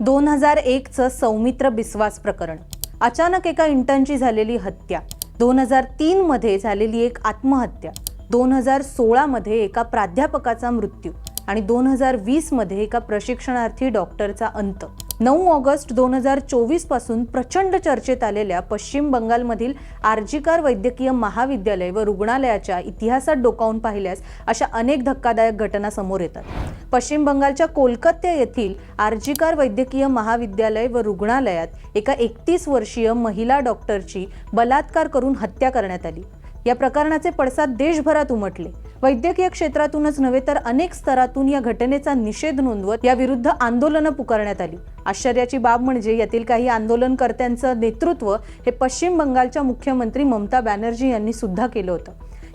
दोन हजार एकचं सौमित्र बिस्वास प्रकरण. अचानक एका इंटर्नची झालेली हत्या. दोन हजार तीनमध्ये झालेली एक आत्महत्या. दोन हजार सोळामध्ये एका प्राध्यापकाचा मृत्यू. आणि दोन हजार वीसमध्ये एका प्रशिक्षणार्थी डॉक्टरचा अंत. नऊ ऑगस्ट दोन हजार चोवीसपासून प्रचंड चर्चेत आलेल्या पश्चिम बंगालमधील आर्जिकार वैद्यकीय महाविद्यालय व रुग्णालयाच्या इतिहासात डोकावून पाहिल्यास अशा अनेक धक्कादायक घटना समोर येतात. पश्चिम बंगालच्या कोलकाता येथील आर्जिकार वैद्यकीय महाविद्यालय व रुग्णालयात एका एकतीस वर्षीय महिला डॉक्टरची बलात्कार करून हत्या करण्यात आली. या प्रकरणाचे पडसाद देशभरात उमटले. वैद्यकीय क्षेत्रातूनच नव्हे तर अनेक स्तरातून या घटनेचा निषेध नोंदवत याविरुद्ध आंदोलनं पुकारण्यात आली. आश्चर्याची बाब म्हणजे यातील काही आंदोलनकर्त्यांचं नेतृत्व हे पश्चिम बंगालच्या मुख्यमंत्री ममता बॅनर्जी यांनी सुद्धा केलं होतं.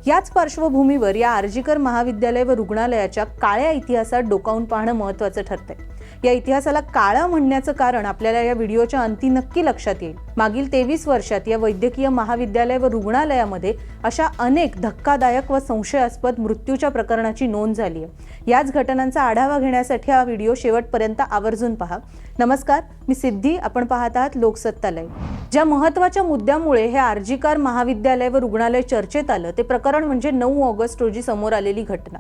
याच पार्श्वभूमीवर या आर्जीकर महाविद्यालय व रुग्णालयाच्या काळ्या इतिहासात डोकावून पाहणं महत्त्वाचं ठरतंय. या इतिहासाला काळा म्हणण्याचं कारण आपल्याला या व्हिडिओच्या अंती नक्की लक्षात येईल. मागील तेवीस वर्षात या वैद्यकीय महाविद्यालय व रुग्णालयामध्ये अशा अनेक धक्कादायक व संशयास्पद मृत्यूच्या प्रकरणाची नोंद झाली आहे. याच घटनांचा आढावा घेण्यासाठी हा व्हिडिओ शेवटपर्यंत आवर्जून पहा. नमस्कार मी सिद्धी. आपण पाहत आहात लोकसत्तालय. ज्या महत्त्वाच्या मुद्द्यामुळे हे आर्जीकार महाविद्यालय व रुग्णालय चर्चेत आलं ते प्रकरण म्हणजे नऊ ऑगस्ट रोजी समोर आलेली घटना.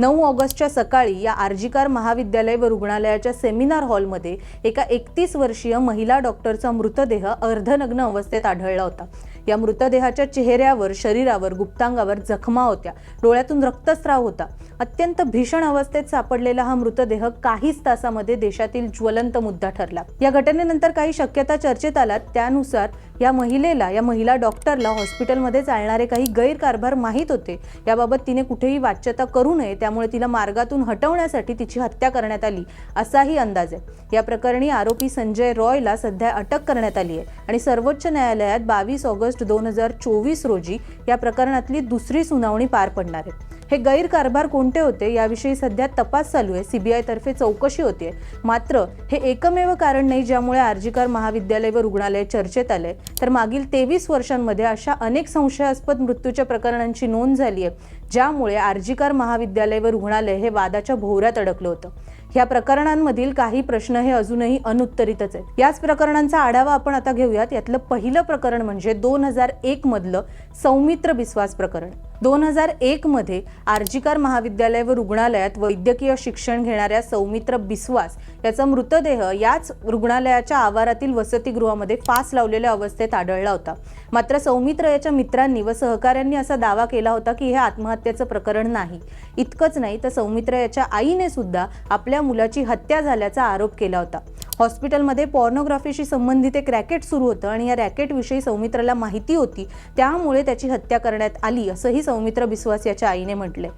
नऊ ऑगस्टच्या सकाळी या आर्जीकार महाविद्यालय व रुग्णालयाच्या सेमिनार हॉलमध्ये एका एकतीस वर्षीय महिला डॉक्टरचा मृतदेह अर्धनग्न अवस्थेत आढळला होता. या मृतदेहाच्या चेहऱ्यावर शरीरावर गुप्तांगावर जखमा होत्या. डोळ्यातून रक्तस्राव होता. अत्यंत भीषण अवस्थेत सापडलेला हा मृतदेह काहीच तासामध्ये देशातील ज्वलंत मुद्दा ठरला. या घटनेनंतर काही शक्यता चर्चेत आल्यात. त्यानुसार या महिलेला या महिला डॉक्टरला हॉस्पिटलमध्ये चालणारे काही गैरकारभार माहीत होते. याबाबत तिने कुठेही वाच्यता करू नये. त्यामुळे तिला मार्गातून हटवण्यासाठी तिची हत्या करण्यात आली असाही अंदाज आहे. या प्रकरणी आरोपी संजय रॉयला सध्या अटक करण्यात आली आहे आणि सर्वोच्च न्यायालयात बावीस ऑगस्ट दोन हजार चोवीस रोजी या प्रकरणातली दुसरी सुनावणी पार पडणार आहे. हे गैरकारभार कोणते होते याविषयी सध्या तपास चालू आहे. सीबीआय तर्फे चौकशी होते मात्र हे एकमेव कारण नाही ज्यामुळे आर्जीकर महाविद्यालय व रुग्णालय चर्चेत आले. तर मागील तेवीस वर्षांमध्ये अशा अनेक संशयास्पद मृत्यूच्या प्रकरणांची नोंद झाली आहे. ज्यामुळे आर्जीकर महाविद्यालय व रुग्णालय हे वादाच्या भोवऱ्यात अडकलं होतं. ह्या प्रकरणांमधील काही प्रश्न हे अजूनही अनुत्तरितच आहेत. याच प्रकरणांचा आढावा आपण आता घेऊयात. यातलं पहिलं प्रकरण म्हणजे दोन हजार एक मधलं सौमित्र बिस्वास प्रकरण. दोन हजार एक मध्ये आर्जीकार महाविद्यालय व रुग्णालयात वैद्यकीय शिक्षण घेणाऱ्या सौमित्र बिस्वास याचा मृतदेह याच रुग्णालयाच्या आवारातील वसतिगृहामध्ये फास लावलेल्या अवस्थेत आढळला होता. मात्र सौमित्र याच्या मित्रांनी व सहकाऱ्यांनी असा दावा केला होता की हे आत्महत्येचं प्रकरण नाही. इतकंच नाही तर सौमित्र याच्या आईने सुद्धा आपल्या मुलाची हत्या झाल्याचा आरोप केला होता. हॉस्पिटलमध्ये पॉर्नोग्राफीशी संबंधित एक रॅकेट सुरू होतं आणि या रॅकेटविषयी सौमित्राला माहिती होती. त्यामुळे त्याची हत्या करण्यात आली असंही सौमित्र बिस्वास याच्या आईने म्हटलंय.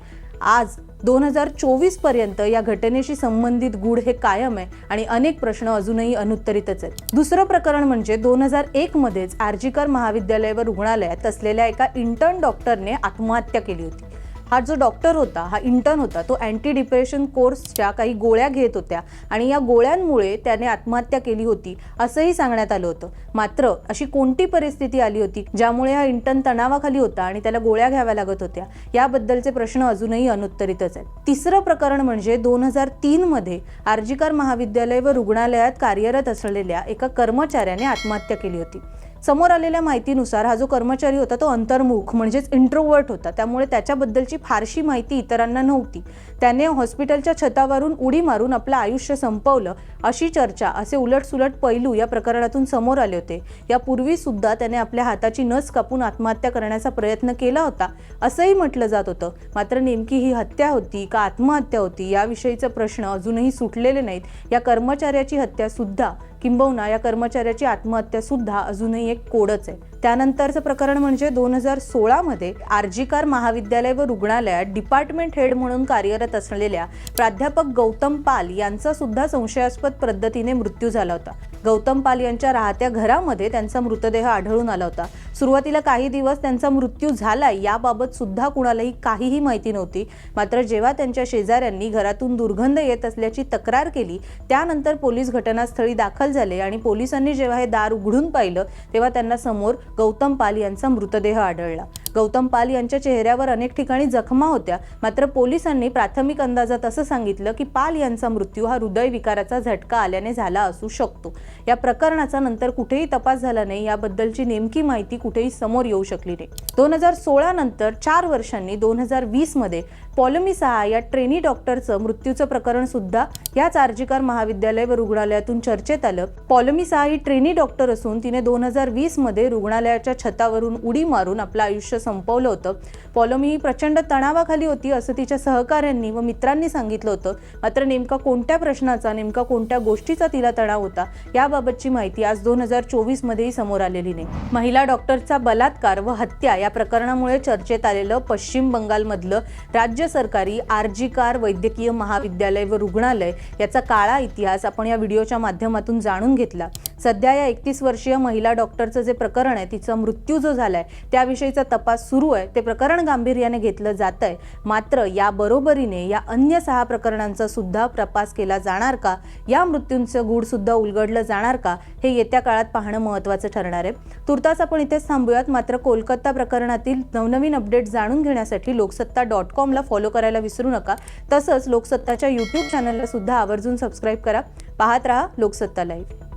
आज दोन हजार चोवीसपर्यंत या घटनेशी संबंधित गूढ हे कायम आहे आणि अनेक प्रश्न अजूनही अनुत्तरितच आहेत. दुसरं प्रकरण म्हणजे दोन हजार एक मध्येच आर्जीकर महाविद्यालय व रुग्णालयात असलेल्या एका इंटर्न डॉक्टरने आत्महत्या केली होती. हा जो डॉक्टर होता हा इंटर्न होता तो अँटी डिप्रेशन कोर्सच्या काही गोळ्या घेत होत्या आणि या गोळ्यांमुळे त्याने आत्महत्या केली होती असंही सांगण्यात आलं होतं. मात्र अशी कोणती परिस्थिती आली होती ज्यामुळे हा इंटर्न तणावाखाली होता आणि त्याला गोळ्या घ्याव्या लागत होत्या? याबद्दलचे प्रश्न अजूनही अनुत्तरितच आहेत. तिसरं प्रकरण म्हणजे दोन हजार तीनमध्ये आर्जीकर महाविद्यालय व रुग्णालयात कार्यरत असलेल्या एका कर्मचाऱ्याने आत्महत्या केली होती. समोर आलेल्या माहितीनुसार हा जो कर्मचारी होता तो अंतर्मुख म्हणजेच इंट्रोवर्ट होता. त्यामुळे त्याच्याबद्दलची फारशी माहिती इतरांना नव्हती. त्याने हॉस्पिटलच्या छतावरून उडी मारून आपलं आयुष्य संपवलं अशी चर्चा असे उलटसुलट पैलू या प्रकरणातून समोर आले होते. यापूर्वी सुद्धा त्याने आपल्या हाताची नस कापून आत्महत्या करण्याचा प्रयत्न केला होता असंही म्हटलं जात होतं. मात्र नेमकी ही हत्या होती का आत्महत्या होती याविषयीचा प्रश्न अजूनही सुटलेले नाहीत. या कर्मचाऱ्याची हत्या सुद्धा किंबहुना या कर्मचाऱ्याची आत्महत्या सुद्धा अजूनही एक कोडच आहे. त्यानंतरचं प्रकरण म्हणजे दोन हजार सोळामध्ये आर्जीकार महाविद्यालय व रुग्णालयात डिपार्टमेंट हेड म्हणून कार्यरत असलेल्या प्राध्यापक गौतम पाल यांचा सुद्धा संशयास्पद पद्धतीने मृत्यू झाला होता. गौतम पाल यांच्या राहत्या घरामध्ये त्यांचा मृतदेह आढळून आला होता. सुरुवातीला काही दिवस त्यांचा मृत्यू झाला याबाबत सुद्धा कुणालाही काहीही माहिती नव्हती. मात्र जेव्हा त्यांच्या शेजाऱ्यांनी घरातून दुर्गंध येत असल्याची तक्रार केली त्यानंतर पोलीस घटनास्थळी दाखल झाले आणि पोलिसांनी जेव्हा हे दार उघडून पाहिलं तेव्हा त्यांना समोर गौतम पाल यांचा मृतदेह आढळला. गौतम पाल यांच्या चेहऱ्यावर अनेक ठिकाणी जखमा होत्या मात्र पोलिसांनी प्राथमिक अंदाजात असं सांगितलं की पाल यांचा मृत्यू हा हृदयविकाराचा झटका आल्याने झाला असू शकतो. या प्रकरणाचा नंतर कुठेही तपास झाला नाही याबद्दलची नेमकी माहिती कुठेही समोर येऊ शकली नाही. दोन हजार सोळा नंतर चार वर्षांनी दोन हजार वीसमध्ये पॉलमी सहा या ट्रेनी डॉक्टरचं मृत्यूचं प्रकरण सुद्धा याच आर्जिकार महाविद्यालय व रुग्णालयातून चर्चेत आलं. पॉलमी सहा ही ट्रेनी डॉक्टर असून तिने दोन हजार वीसमध्ये रुग्णालयाच्या छतावरून उडी मारून आपलं आयुष्य संपवलं होतं. पॉलमी ही प्रचंड तणावाखाली होती असं तिच्या सहकाऱ्यांनी व मित्रांनी सांगितलं होतं. मात्र नेमका कोणत्या प्रश्नाचा नेमका कोणत्या गोष्टीचा तिला तणाव होता याबाबतची माहिती आज दोन हजार चोवीस मध्येही समोर आलेली नाही. महिला डॉक्टर डॉक्टरचा बलात्कार व हत्या या प्रकरणामुळे चर्चेत आलेलं पश्चिम बंगालमधलं राज्य सरकारी आरजीकार वैद्यकीय महाविद्यालय व रुग्णालय याचा काळा इतिहास आपण या व्हिडिओच्या माध्यमातून जाणून घेतला. सध्या या एकतीस वर्षीय महिला डॉक्टरचं जे प्रकरण आहे तिचा मृत्यू जो झालाय त्याविषयीचा तपास सुरू आहे. ते प्रकरण गांभीर्याने घेतलं जात आहे मात्र या बरोबरीने या अन्य सहा प्रकरणांचा सुद्धा तपास केला जाणार का? या मृत्यूंचं गूढ सुद्धा उलगडलं जाणार का? हे येत्या काळात पाहणं महत्त्वाचं ठरणार आहे. तुर्तास आपण इथेच थांबूयात. मात्र कोलकाता प्रकरणातील नवनवीन अपडेट जाणून घेण्यासाठी लोकसत्ता डॉट कॉमला फॉलो करायला विसरू नका. तसंच लोकसत्ताच्या यूट्यूब चॅनलला सुद्धा आवर्जून सबस्क्राईब करा. पाहत रहा लोकसत्ता लाईव्ह.